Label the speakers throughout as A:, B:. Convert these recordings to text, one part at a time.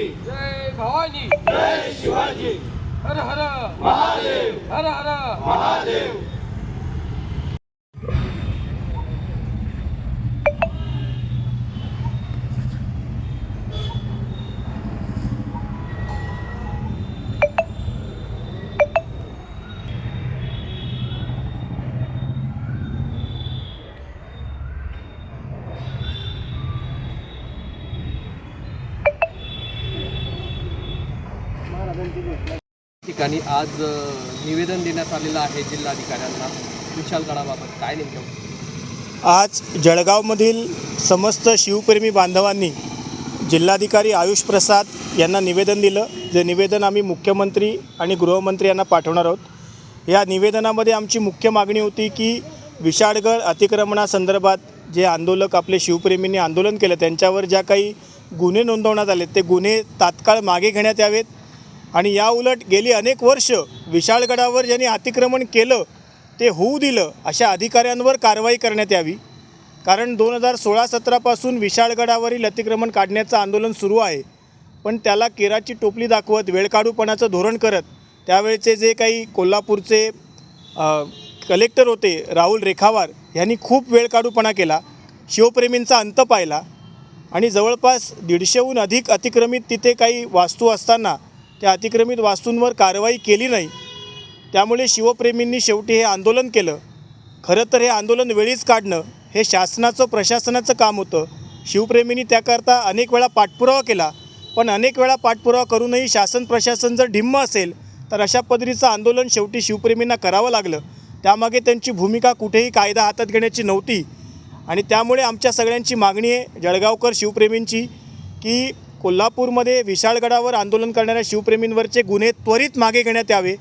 A: शिवाजी जय भवानी। जय शिवाजी। हर हर। महादेव। हर हर। महादेव।
B: ठिकाणी आज निवेदन देण्यात आलेलं आहे जिल्हाधिकाऱ्यांना. विशालगडाबाबत काय नेमकं?
C: आज जळगावमधील समस्त शिवप्रेमी बांधवांनी जिल्हाधिकारी आयुष प्रसाद यांना निवेदन दिलं. जे निवेदन आम्ही मुख्यमंत्री आणि गृहमंत्री यांना पाठवणार आहोत. या निवेदनामध्ये आमची मुख्य मागणी होती की विशाळगड अतिक्रमणासंदर्भात जे आंदोलक आपले शिवप्रेमींनी आंदोलन केलं त्यांच्यावर ज्या काही गुन्हे नोंदवण्यात आले ते गुन्हे तात्काळ मागे घेण्यात यावेत. आणि या उलट गेली अनेक वर्ष विशाळगडावर ज्यांनी अतिक्रमण केलं ते होऊ दिलं अशा अधिकाऱ्यांवर कारवाई करण्यात यावी. कारण दोन हजार सोळा सतरापासून विशाळगडावरील अतिक्रमण काढण्याचं आंदोलन सुरू आहे. पण त्याला केराची टोपली दाखवत वेळकाढूपणाचं धोरण करत त्यावेळचे जे काही कोल्हापूरचे कलेक्टर होते राहुल रेखावार यांनी खूप वेळकाढूपणा केला शिवप्रेमींचा अंत पाहिला. आणि जवळपास दीडशेहून अधिक अतिक्रमित तिथे काही वास्तू असताना त्या अतिक्रमित वास्तूंवर कारवाई केली नाही. त्यामुळे शिवप्रेमींनी शेवटी हे आंदोलन केलं. खरं तर हे आंदोलन वेळीच काढणं हे शासनाचं प्रशासनाचं काम होतं. शिवप्रेमींनी त्याकरता अनेक वेळा पाठपुरावा केला. पण अनेक वेळा पाठपुरावा करूनही शासन प्रशासन जर ढिम्म असेल तर अशा पद्धतीचं आंदोलन शेवटी शिवप्रेमींना करावं लागलं. त्यामागे त्यांची भूमिका कुठेही कायदा हातात घेण्याची नव्हती. आणि त्यामुळे आमच्या सगळ्यांची मागणी आहे जळगावकर शिवप्रेमींची की कोल्हापूरमध्ये विशाळगडावर आंदोलन करणाऱ्या शिवप्रेमींवरचे गुन्हे त्वरित मागे घेण्यात यावे.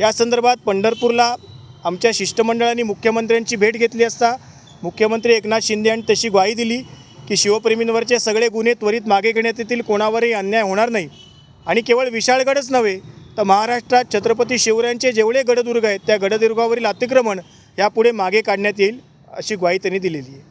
C: या संदर्भात पंढरपूरला आमच्या शिष्टमंडळाने मुख्यमंत्र्यांची भेट घेतली असता मुख्यमंत्री एकनाथ शिंदे यांनी तशी ग्वाही दिली की शिवप्रेमींवरचे सगळे गुन्हे त्वरित मागे घेण्यात येतील कोणावरही अन्याय होणार नाही. आणि केवळ विशाळगडच नव्हे तर महाराष्ट्रात छत्रपती शिवरायांचे जेवढे गडदुर्ग आहेत त्या गडदुर्गावरील अतिक्रमण यापुढे मागे काढण्यात येईल अशी ग्वाही त्यांनी दिलेली आहे.